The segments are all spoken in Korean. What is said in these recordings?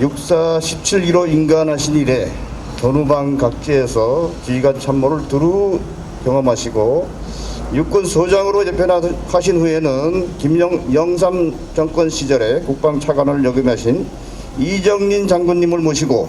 육사 17.15 인간하신 이래 전후방 각지에서 지휘관 참모를 두루 경험하시고 육군 소장으로 재편하신 후에는 김영 영삼 정권 시절에 국방차관을 역임하신 이정린 장군님을 모시고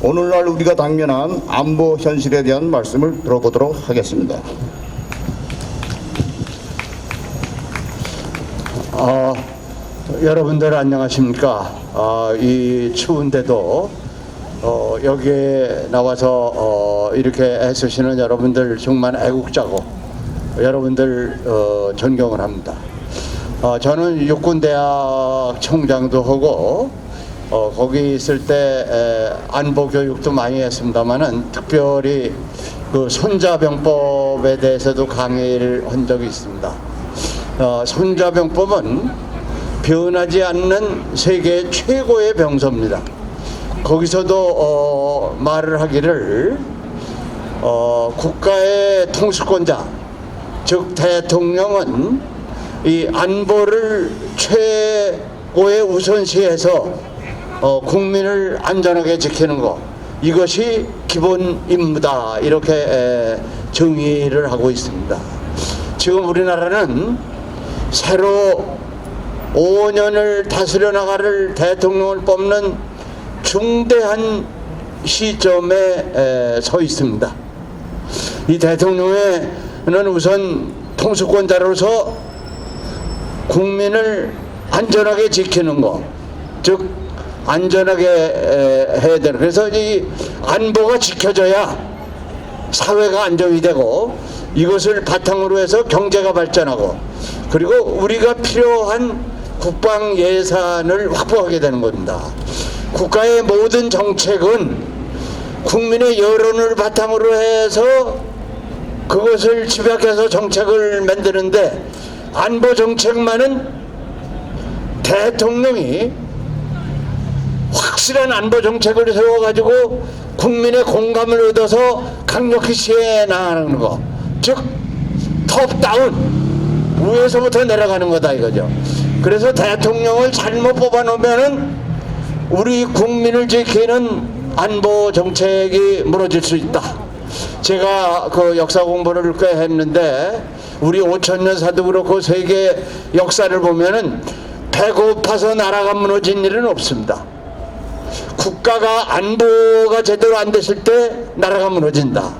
오늘날 우리가 당면한 안보 현실에 대한 말씀을 들어보도록 하겠습니다. 어, 여러분들 안녕하십니까? 어, 이 추운데도 어, 여기에 나와서 어, 이렇게 애쓰시는 여러분들 정말 애국자고 여러분들 어, 존경을 합니다. 어, 저는 육군대학 총장도 하고 어, 거기 있을 때 에, 안보 교육도 많이 했습니다만은 특별히 그 손자병법에 대해서도 강의를 한 적이 있습니다. 어, 손자병법은 변하지 않는 세계 최고의 병서입니다. 거기서도 어, 말을 하기를 어, 국가의 통수권자 즉 대통령은 이 안보를 최고의 우선시해서 어, 국민을 안전하게 지키는 것 이것이 기본 임무다 이렇게 에, 정의를 하고 있습니다. 지금 우리나라는 새로 5년을 다스려 나가를 대통령을 뽑는 중대한 시점에 에, 서 있습니다. 이 대통령은 우선 통수권자로서 국민을 안전하게 지키는 것, 즉 안전하게 에, 해야 되는. 그래서 이 안보가 지켜져야 사회가 안정이 되고 이것을 바탕으로 해서 경제가 발전하고 그리고 우리가 필요한 국방 예산을 확보하게 되는 겁니다. 국가의 모든 정책은 국민의 여론을 바탕으로 해서 그것을 집약해서 정책을 만드는데 안보 정책만은 대통령이 확실한 안보 정책을 세워가지고 국민의 공감을 얻어서 강력히 시해 나가는 거. 즉, 톱다운, 위에서부터 내려가는 거다 이거죠. 그래서 대통령을 잘못 뽑아놓으면은 우리 국민을 지키는 안보 정책이 무너질 수 있다. 제가 그 역사 공부를 꽤 했는데 우리 5천년 사도 그렇고 세계 역사를 보면은 배고파서 나라가 무너진 일은 없습니다. 국가가 안보가 제대로 안 됐을 때 나라가 무너진다.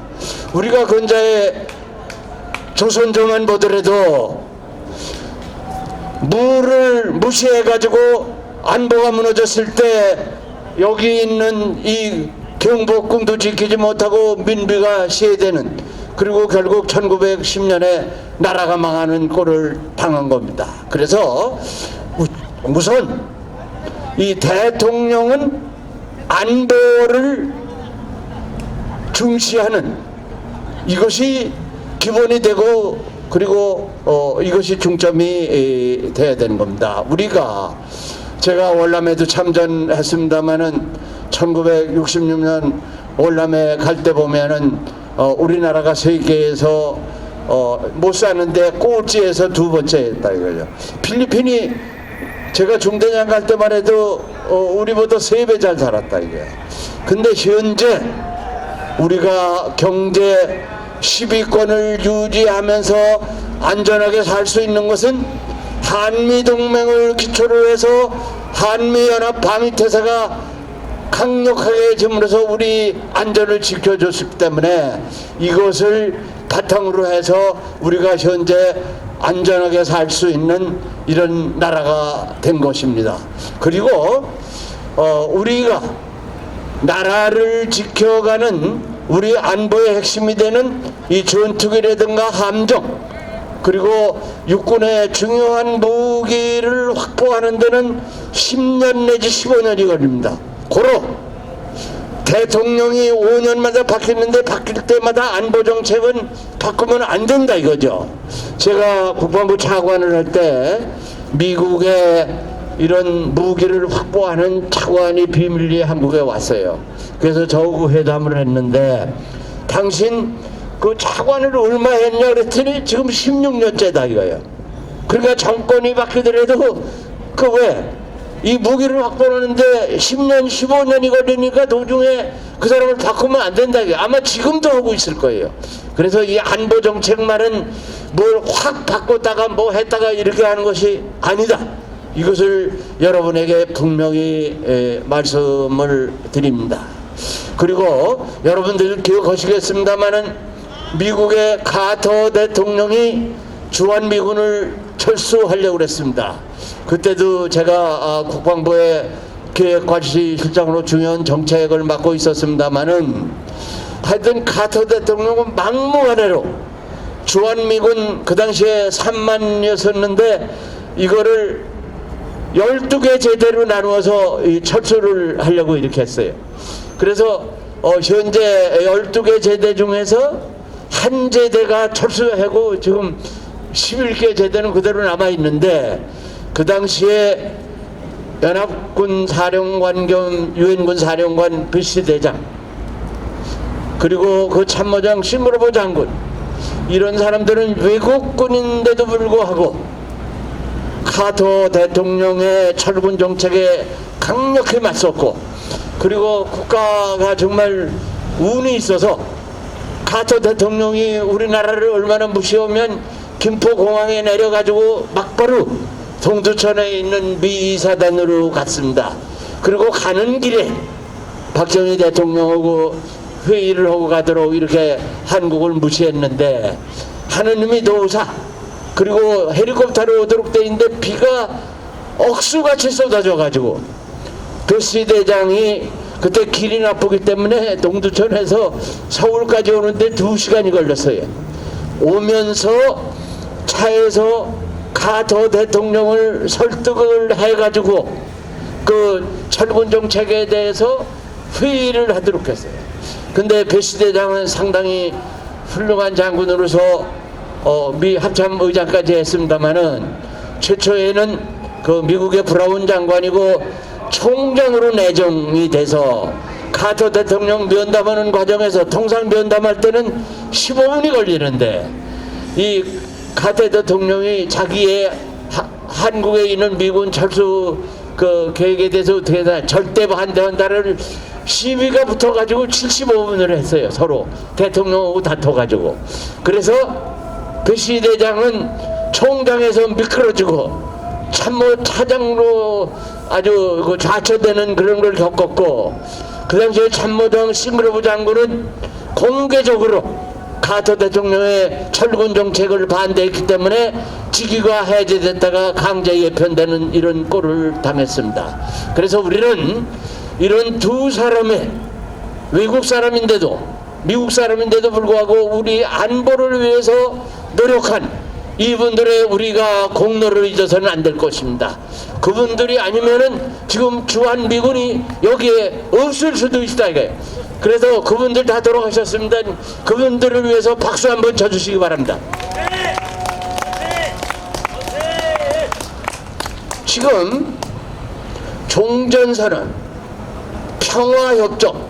우리가 근자에 조선조만 보더라도 물을 무시해 가지고 안보가 무너졌을 때 여기 있는 이 경복궁도 지키지 못하고 민비가 시해되는 그리고 결국 1910년에 나라가 망하는 꼴을 당한 겁니다. 그래서 우- 우선 이 대통령은 안보를 중시하는 이것이 기본이 되고 그리고 어, 이것이 중점이 에, 돼야 되는 겁니다. 우리가 제가 월남에도 참전했습니다마는 1966년 월남에 갈 때 보면은 어, 우리나라가 세계에서 어, 못 사는데 꼴찌에서 두 번째 했다 이거죠. 필리핀이 제가 중대장 갈 때만 해도 어, 우리보다 세 배 잘 살았다 이거야. 근데 현재 우리가 경제 10위권을 유지하면서 안전하게 살 수 있는 것은 한미 동맹을 기초로 해서 한미 연합 방위 태세가 강력하게 점으로서 우리 안전을 지켜줬기 때문에 이것을 바탕으로 해서 우리가 현재 안전하게 살 수 있는 이런 나라가 된 것입니다. 그리고 어, 우리가 나라를 지켜가는 우리 안보의 핵심이 되는 이 전투기라든가 함정 그리고 육군의 중요한 무기를 확보하는 데는 10년 내지 15년이 걸립니다. 고로 대통령이 5년마다 바뀌는데 바뀔 때마다 안보 정책은 바꾸면 안 된다 이거죠. 제가 국방부 차관을 할 때 미국의 이런 무기를 확보하는 차관이 비밀리에 한국에 왔어요. 그래서 저하고 회담을 했는데 당신 그 차관을 얼마 했냐 그랬더니 지금 16년째다 이거예요. 그러니까 정권이 바뀌더라도 그 왜 이 무기를 확보하는데 10년, 15년이 걸리니까 도중에 그 사람을 바꾸면 안 된다. 이게 아마 지금도 하고 있을 거예요. 그래서 이 안보 정책만은 뭘 확 바꿨다가 뭐 했다가 이렇게 하는 것이 아니다. 이것을 여러분에게 분명히 에, 말씀을 드립니다. 그리고 여러분들 기억하시겠습니다마는 미국의 카터 대통령이 주한미군을 철수하려고 그랬습니다. 그때도 제가 아, 국방부의 기획관리실장으로 중요한 정책을 맡고 있었습니다마는 하여튼 카터 대통령은 막무가내로 주한미군 그 당시에 3만이었었는데 이거를 12개 제대로 나누어서 이 철수를 하려고 이렇게 했어요. 그래서 어, 현재 12개 제대 중에서 한 제대가 철수하고 지금 11개 제대는 그대로 남아 있는데 그 당시에 연합군 사령관 겸 유엔군 사령관 비시 대장 그리고 그 참모장 시무르보 장군 이런 사람들은 외국군인데도 불구하고 카터 대통령의 철군 정책에 강력히 맞섰고 그리고 국가가 정말 운이 있어서 카터 대통령이 우리나라를 얼마나 무시하면 김포공항에 내려가지고 막바로 동두천에 있는 미 이사단으로 갔습니다. 그리고 가는 길에 박정희 대통령하고 회의를 하고 가도록 이렇게 한국을 무시했는데 하느님이 도우사 그리고 헬리콥터로 오도록 돼 있는데 비가 억수같이 쏟아져 가지고 도시 대장이 그때 길이 나쁘기 때문에 동두천에서 서울까지 오는데 두 시간이 걸렸어요. 오면서 차에서 카터 대통령을 설득을 해가지고 그 철군 정책에 대해서 회의를 하도록 했어요. 근데 배시 대장은 상당히 훌륭한 장군으로서 어, 미 합참 의장까지 했습니다마는 최초에는 그 미국의 브라운 장관이고 총장으로 내정이 돼서 카터 대통령 면담하는 과정에서 통상 면담할 때는 15분이 걸리는데 이 카터 대통령이 자기의 하- 한국에 있는 미군 철수 그 계획에 대해서 어떻게 다 절대 반대한다를 시비가 붙어가지고 75분을 했어요 서로. 대통령하고 다퉈가지고. 그래서 배시 대장은 총장에서 미끄러지고 참모 차장으로 아주 그 좌초되는 그런 걸 겪었고 그 당시에 참모장 싱그러브 장군은 공개적으로 카터 대통령의 철군 정책을 반대했기 때문에 직위가 해제됐다가 강제 예편되는 이런 꼴을 당했습니다. 그래서 우리는 이런 두 사람의 외국 사람인데도 미국 사람인데도 불구하고 우리 안보를 위해서 노력한 이분들의 우리가 공로를 잊어서는 안 될 것입니다. 그분들이 아니면은 지금 주한 미군이 여기에 없을 수도 있다 이거예요. 그래서 그분들 다 돌아가셨습니다. 그분들을 위해서 박수 한번 쳐주시기 바랍니다. 지금 종전선언, 평화협정,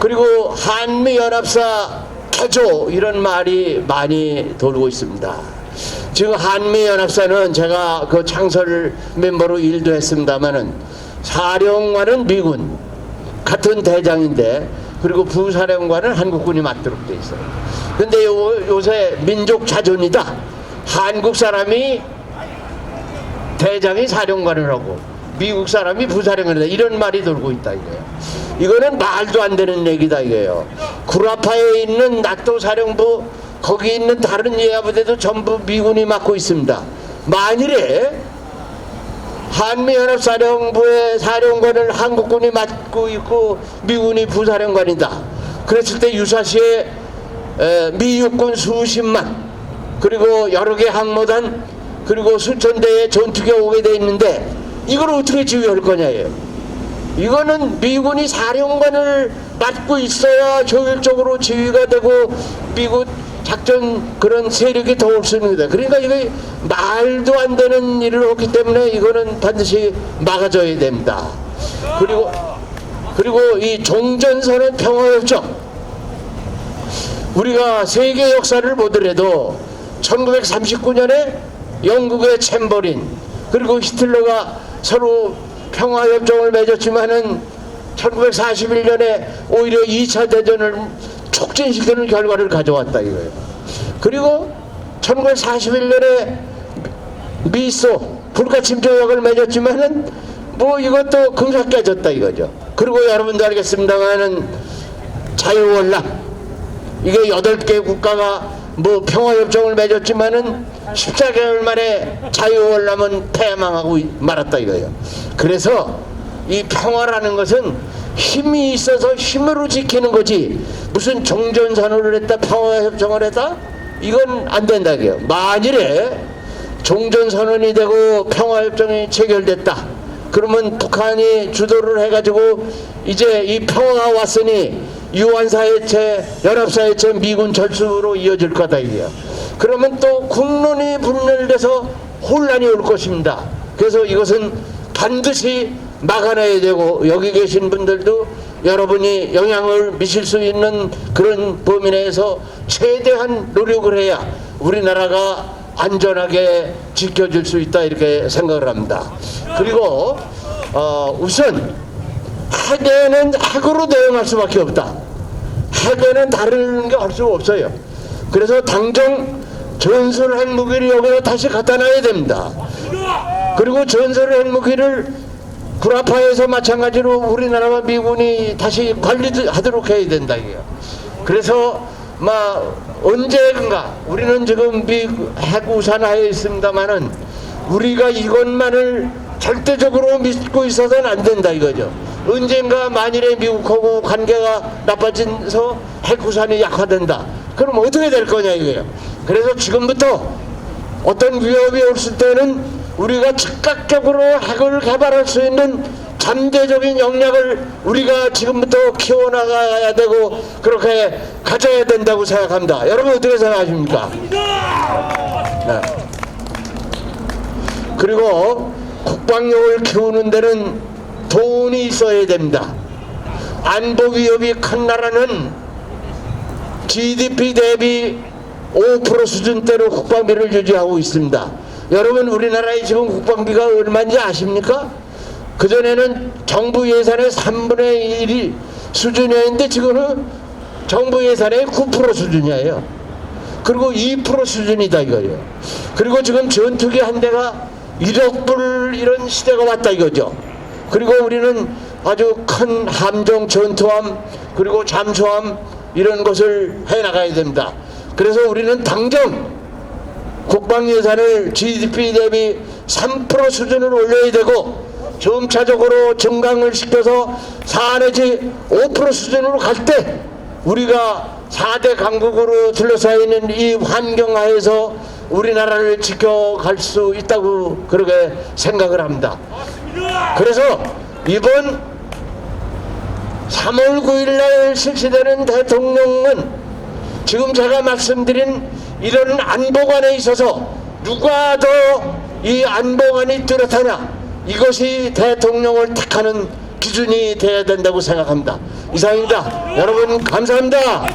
그리고 한미연합사 개조 이런 말이 많이 돌고 있습니다. 지금 한미연합사는 제가 그 창설 멤버로 일도 했습니다마는 사령관은 미군 같은 대장인데 그리고 부사령관은 한국군이 맡도록 돼 있어요. 근데 요, 요새 민족 자존이다. 한국 사람이 대장이 사령관을 하고 미국 사람이 부사령관을 한다 이런 말이 돌고 있다 이거예요. 이거는 말도 안 되는 얘기다 이거예요. 구라파에 있는 낙도 사령부 거기 있는 다른 예하부대도 전부 미군이 맡고 있습니다. 만일에 한미연합사령부의 사령관을 한국군이 맡고 있고 미군이 부사령관이다. 그랬을 때 유사시에 에, 미 육군 수십만 그리고 여러 개 항모단 그리고 수천 대의 전투기가 오게 돼 있는데 이걸 어떻게 지휘할 거냐예요. 이거는 미군이 사령관을 맡고 있어야 효율적으로 지휘가 되고 미국 작전 그런 세력이 더 없습니다. 그러니까 이게 말도 안 되는 일을 했기 때문에 이거는 반드시 막아줘야 됩니다. 그리고 그리고 이 종전선언 평화협정 우리가 세계 역사를 보더라도 1939년에 영국의 챔버린 그리고 히틀러가 서로 평화협정을 맺었지만은 1941년에 오히려 2차 대전을 촉진시키는 결과를 가져왔다 이거예요. 그리고 1941년에 미소 불가침 조약을 맺었지만은 뭐 이것도 금사 깨졌다 이거죠. 그리고 여러분도 알겠습니다만은 자유월남 이게 여덟 개 국가가 뭐 평화협정을 맺었지만은 14개월 만에 자유월남은 패망하고 말았다 이거예요. 그래서 이 평화라는 것은 힘이 있어서 힘으로 지키는 거지 무슨 종전선언을 했다 평화협정을 했다 이건 안 된다 이게요. 만일에 종전선언이 되고 평화협정이 체결됐다. 그러면 북한이 주도를 해가지고 이제 이 평화가 왔으니 유한사회체, 연합사회체, 미군 철수로 이어질 거다 이게요. 그러면 또 국론이 분열돼서 혼란이 올 것입니다. 그래서 이것은 반드시 막아내야 되고 여기 계신 분들도 여러분이 영향을 미칠 수 있는 그런 범위 내에서 최대한 노력을 해야 우리나라가 안전하게 지켜줄 수 있다 이렇게 생각을 합니다. 그리고 어, 우선 핵에는 핵으로 대응할 수밖에 없다. 핵에는 다른 게 할 수 없어요. 그래서 당장 전술 핵무기를 여기다 다시 갖다 놔야 됩니다. 그리고 전술 핵무기를 구라파에서 마찬가지로 우리나라와 미군이 다시 관리하도록 해야 된다 이게요. 그래서 막 언제인가 우리는 지금 미 핵우산하에 있습니다만은 우리가 이것만을 절대적으로 믿고 있어서는 안 된다 이거죠. 언젠가 만일에 미국하고 관계가 나빠져서 핵우산이 약화된다. 그럼 어떻게 될 거냐 이거예요. 그래서 지금부터 어떤 위협이 없을 때는 우리가 즉각적으로 핵을 개발할 수 있는 잠재적인 역량을 우리가 지금부터 키워나가야 되고 그렇게 가져야 된다고 생각합니다. 여러분 어떻게 생각하십니까? 네. 그리고 국방력을 키우는 데는 돈이 있어야 됩니다. 안보 위협이 큰 나라는 GDP 대비 5% 수준대로 국방비를 유지하고 있습니다. 여러분 우리나라의 지금 국방비가 얼마인지 아십니까? 그전에는 정부 예산의 3분의 1이 수준이었는데 지금은 정부 예산의 9% 수준이에요. 그리고 2% 수준이다 이거예요. 그리고 지금 전투기 한 대가 1억 불 이런 시대가 왔다 이거죠. 그리고 우리는 아주 큰 함정 전투함 그리고 잠수함 이런 것을 해 나가야 됩니다. 그래서 우리는 당장 국방 예산을 GDP 대비 3% 수준을 올려야 되고 점차적으로 증강을 시켜서 4 내지 5% 수준으로 갈 때 우리가 4대 강국으로 둘러싸여 있는 이 환경 하에서 우리나라를 지켜갈 수 있다고 그렇게 생각을 합니다. 그래서 이번 3월 9일 날 실시되는 대통령은 지금 제가 말씀드린 이런 안보관에 있어서 누가 더 이 안보관이 뚜렷하냐 이것이 대통령을 택하는 기준이 돼야 된다고 생각합니다. 이상입니다. 여러분 감사합니다.